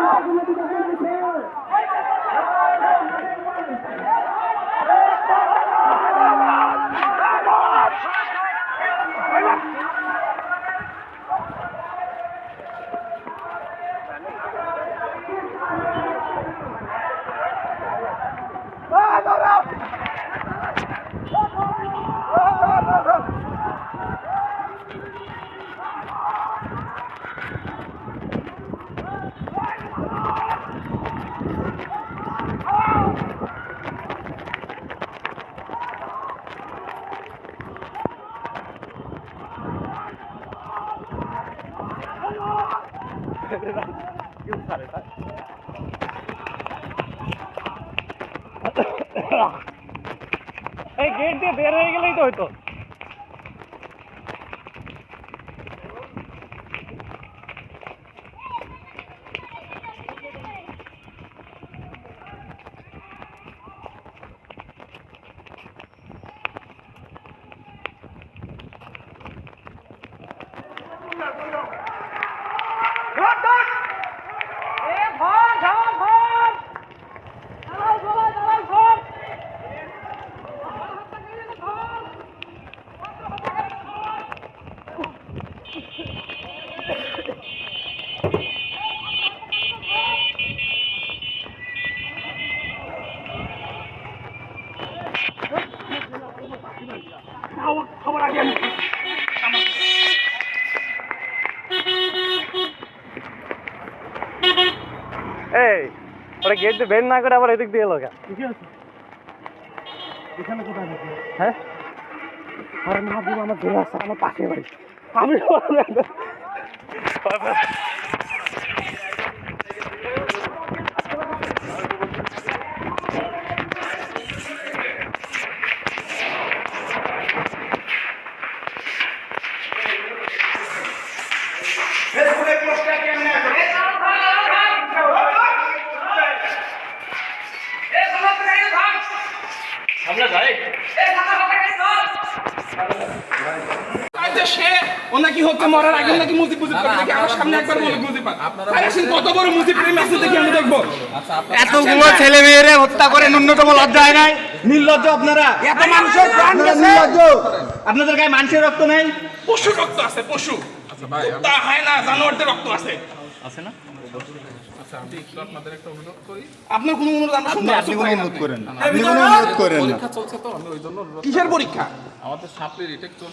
রাজনৈতিক এই গেট দিয়ে বের হয়ে গেলেই তো এই ওরা গেট বের না করে আবার এদিক দিয়ে এলো এখানে কোথায় হ্যাঁ? আর না আমার ঘুরে আসছে আমার পাশে বাড়ি। আমি ও নাকি হচ্ছে মরার আগে নাকি মুজিব মুজিব করে দেখি আমার সামনে একবার বলে মুজিব আরে সে কত বড় মুজিব প্রেম আছে দেখি আমি দেখব। এতগুলো ছেলে মেয়েরে হত্যা করে ন্যূনতম লজ্জা হয় নাই। নির্লজ্জ আপনারা। এত মানুষের প্রাণ গেছে। নির্লজ্জ। আপনাদের গায়ে মানুষের রক্ত নাই? পশু রক্ত আছে পশু। তা হয় না জানোয়ারদের রক্ত আছে। আপনার কোনো অনুরোধ আমরা আপনি কোনো অনুরোধ করেন না। আপনি কোনো অনুরোধ করেন না। কিসের পরীক্ষা?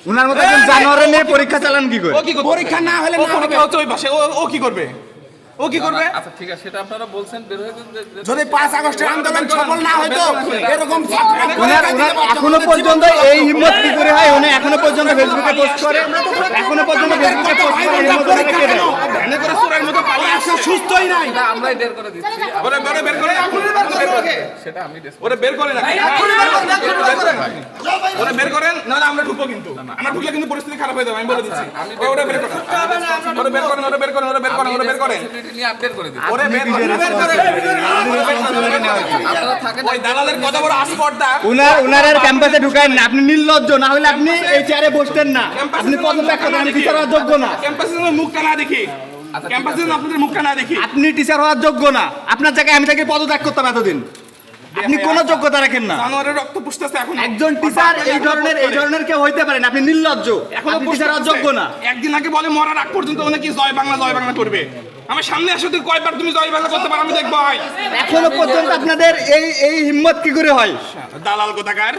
উনার মতো একজন নিয়ে পরীক্ষা চালান কি করে? ও কি পরীক্ষা না হলে না হবে। ওই পাশে ও কি করবে? ও কি করবে? আচ্ছা ঠিক আছে সেটা আপনারা বলছেন বের হয়ে যদি পাঁচ আগস্টের আন্দোলন সফল না হয়তো এরকম এখনও পর্যন্ত এই হিম্মত কি করে হয়? উনি এখনও পর্যন্ত ফেসবুকে পোস্ট করে। এখনও পর্যন্ত ফেসবুকে পোস্ট করে। হিম্মত করে সুস্থই নাই আমরাই বের করে দিচ্ছি ওরে ওরে বের করে এখনই বের করে সেটা আমি ওরে বের করে না ওরে বের করেন নাহলে আমরা ঢুকবো কিন্তু আমরা ঢুকলে কিন্তু পরিস্থিতি খারাপ হয়ে যাবে আমি বলে দিচ্ছি ওরে বের করেন ওরে বের করেন ওরে বের করেন ওরে বের করেন ওরে বের করেন সেটা নিয়ে আপডেট করে ওরে বের করেন বের করেন আপনারা থাকেন ওই দালালের কত বড় আসপর্দা উনার উনারের ক্যাম্পাসে ঢুকায় না আপনি নির্লজ্জ না হলে আপনি এই চেয়ারে বসতেন না আপনি পদত্যাগ করেন আমি টিচার যোগ্য না ক্যাম্পাসে মুখ মুখটা না দেখি ক্যাম্পাসে আপনাদের মুখটা না দেখি। আপনি টিচার হওয়ার যোগ্য না। আপনার জায়গায় আমি তাকে পদত্যাগ করতাম এতদিন। আপনি কোনো যোগ্যতা রাখেন না। জানোয়ারের রক্ত পুষতেছে এখন। একজন টিচার এই ধরনের এই ধরনের কেউ হইতে পারেন আপনি নির্লজ্জ। এখনও টিচার হওয়ার যোগ্য না। একদিন আগে বলে মরার আগ পর্যন্ত অনেকে জয় বাংলা জয় বাংলা করবে। আমার সামনে আসে তুই কয়বার তুমি জয় বাংলা করতে পারো আমি দেখব হয়। এখনও পর্যন্ত আপনাদের এই এই হিম্মত কি করে হয়? দালাল কোথাকার?